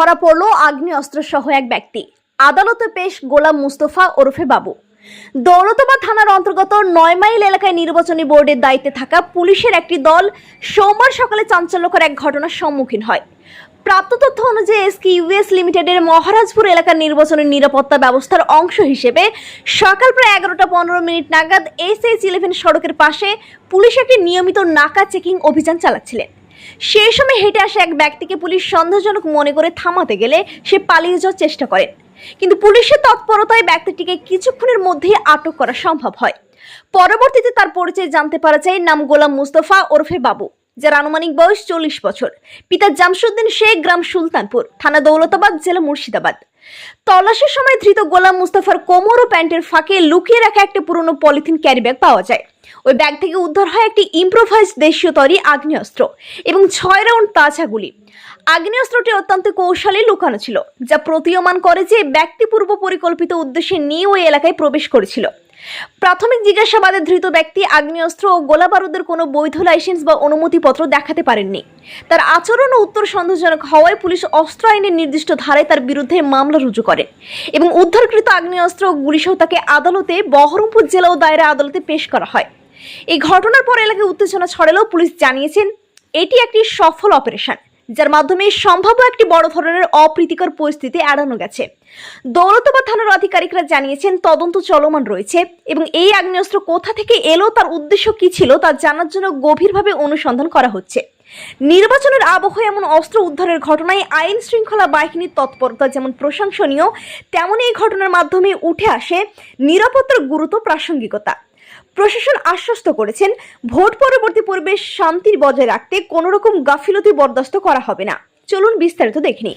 ধরা পড়ল সহ এক ব্যক্তি। আদালতে পেশ গোলাম মুস্তফা ওরফে বাবু। দৌলতাবাদ থানার অন্তর্গত নয় মাইল এলাকায় নির্বাচনী বোর্ডের দায়িত্বে থাকা পুলিশের একটি দল সোমবার সকালে চাঞ্চল্যকর এক ঘটনার সম্মুখীন হয়। প্রাপ্ত তথ্য অনুযায়ী এসকি ইউএস লিমিটেডের মহারাজপুর এলাকার নির্বাচনের নিরাপত্তা ব্যবস্থার অংশ হিসেবে সকাল প্রায় এগারোটা পনেরো মিনিট নাগাদ এস এইচ ইলেভেন সড়কের পাশে পুলিশ একটি নিয়মিত নাকা চেকিং অভিযান চালাচ্ছিলেন। সেই সময় হেঁটে আসা এক ব্যক্তিকে পুলিশ সন্দেহজনক মনে করে থামাতে গেলে সে পালিয়ে যাওয়ার চেষ্টা করেন কিন্তু পুলিশের তৎপরতায় ব্যক্তিটিকে কিছুক্ষণের মধ্যেই আটক করা সম্ভব হয়। পরবর্তীতে তার পরিচয় জানতে পারা যায় নাম গোলাম মুস্তফা ওরফে বাবু, যার আনুমানিক বয়স চল্লিশ বছর। পিতা জামসুদ্দিন শেখ, গ্রাম সুলতানপুর, থানা দৌলতাবাদ, জেলা মুর্শিদাবাদ। তল্লাশির সময় ধৃত গোলাম মুস্তাফার কোমর ও প্যান্টের ফাঁকে লুকিয়ে রাখা একটি পুরনো পলিথিন ক্যারি ব্যাগ পাওয়া যায়। ওই ব্যাগ থেকে উদ্ধার হয় একটি ইম্প্রোভাইজ দেশীয় তৈরি আগ্নেয়াস্ত্র এবং ছয় রাউন্ড তাছা গুলি। আগ্নেয়াস্ত্রটি অত্যন্ত কৌশলে লুকানো ছিল, যা প্রতীয়মান করে যে ব্যক্তি পূর্ব পরিকল্পিত উদ্দেশ্যে নিয়ে ওই এলাকায় প্রবেশ করেছিল। প্রাথমিক জিজ্ঞাসাবাদে ধৃত ব্যক্তি আগ্নেয়াস্ত্র ও গোলা বারুদের কোনো বৈধ লাইসেন্স বা অনুমতিপত্র দেখাতে পারেননি। তার আচরণ ও উত্তর সন্দেহজনক হওয়ায় পুলিশ অস্ত্র আইনের নির্দিষ্ট ধারায় তার বিরুদ্ধে মামলা রুজু করে এবং উদ্ধারকৃত আগ্নেয়াস্ত্র ও গুলিসহ তাকে আদালতে, বহরমপুর জেলা ও দায়রা আদালতে পেশ করা হয়। এই ঘটনার পর এলাকায় উত্তেজনা ছড়ালেও পুলিশ জানিয়েছেন, এটি একটি সফল অপারেশন। যার মাধ্যমে সম্ভাব্য একটি বড় ধরনের অপ্রীতিকর পরিস্থিতি এড়ানো গেছে। দৌলতাবাদ থানার আধিকারিকরা জানিয়েছেন, তদন্ত চলমান রয়েছে এবং এই আগ্নেয়াস্ত্র কোথা থেকে এলো, তার উদ্দেশ্য কি ছিল, তা জানার জন্য গভীরভাবে অনুসন্ধান করা হচ্ছে। নির্বাচনের আবহে এমন অস্ত্র উদ্ধারের ঘটনায় আইন শৃঙ্খলা বাহিনীর তৎপরতা যেমন প্রশংসনীয় তেমন এই ঘটনার মাধ্যমে উঠে আসে নিরাপত্তার গুরুত্ব প্রাসঙ্গিকতা। প্রশাসন আশ্বস্ত করেছেন, ভোট পরবর্তী পরিবেশ শান্তির বজায় রাখতে কোনোরকম গাফিলতি বরদাস্ত করা হবে না। চলুন বিস্তারিত দেখে